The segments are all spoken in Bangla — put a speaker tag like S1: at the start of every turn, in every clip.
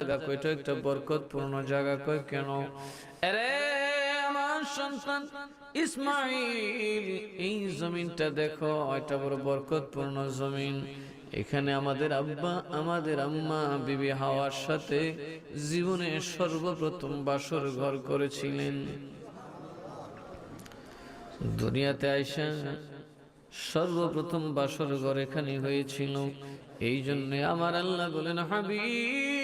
S1: জায়গা একটা বরকতপূর্ণ জায়গা কয় কেন? আরে, আমার সন্তান ইসমাইল, এই জমিনটা দেখো, এটা বড় বরকতপূর্ণ জমিন। এখানে আমাদের আব্বা, আমাদের আম্মা, বিবি হাওয়ার সাথে জীবনে সর্বপ্রথম বাসর ঘর করেছিলেন। দুনিয়াতে আইসা সর্বপ্রথম বাসর ঘর এখানে হয়েছিল। এই জন্য আমার আল্লাহ বলেন, হাবিব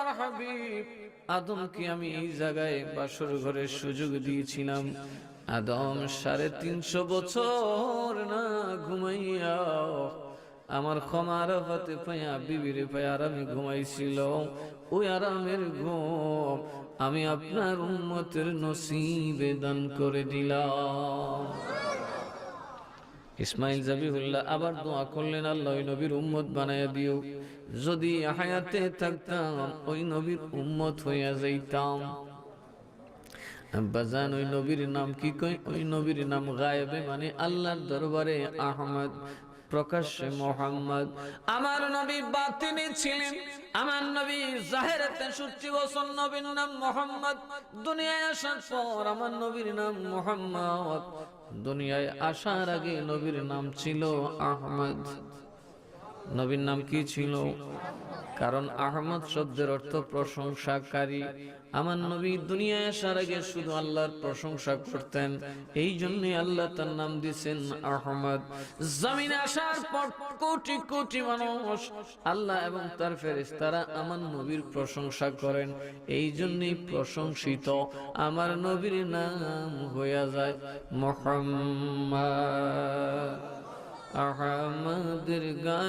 S1: আমার হাবিব। আদমকে আমি এই জায়গায় বাসর ঘরের সুযোগ দিয়েছিলাম। আদম সাড়ে তিনশো বছর না ঘুমাইয়া আমার ক্ষমার হতে পাইয়া বিবিরে পাইয়া আরামে ঘুমাইছিল। ওই আরামের ঘুম আমি আপনার উন্মতের নসিবে দান করে দিলাম। ইসমাইল জাবিহুল্লাহ আবার দোয়া করলেন, আল্লাহ, ওই নবীর উম্মত বানাইয়া দিও। যদি হায়াতে থাকতাম, ওই নবীর উম্মত হইয়া যাইতাম। আব্বাজান ওই নবীর নাম কি কয়? ওই নবীর নাম গায়েবে মানে আল্লাহর দরবারে আহমদ। প্রকাশ্যে মোহাম্মদ। আমার নবী বাতিনি ছিলেন। আমার নবী জাহেরাতে সুচি বছর নবীর নাম মোহাম্মদ। দুনিয়ায় আসার পর আমার নবীর নাম মোহাম্মদ। দুনিয়ায় আসার আগে নবীর নাম ছিল আহমদ। নবীর নাম কি ছিল? কারণ আহমদ শব্দের অর্থ প্রশংসাকারী। আমার নবী দুনিয়ায় আসার আগে শুধু আল্লাহর প্রশংসা করতেন। এই জন্য আল্লাহ তার নাম দিয়েছেন আহমদ। জমিনে আসার পর কোটি কোটি মানুষ আল্লাহ এবং তার ফেরেস তারা আমার নবীর প্রশংসা করেন। এই জন্যই প্রশংসিত আমার নবীর নাম হইয়া যায় মোহাম্মদ। আহমদের গায়ে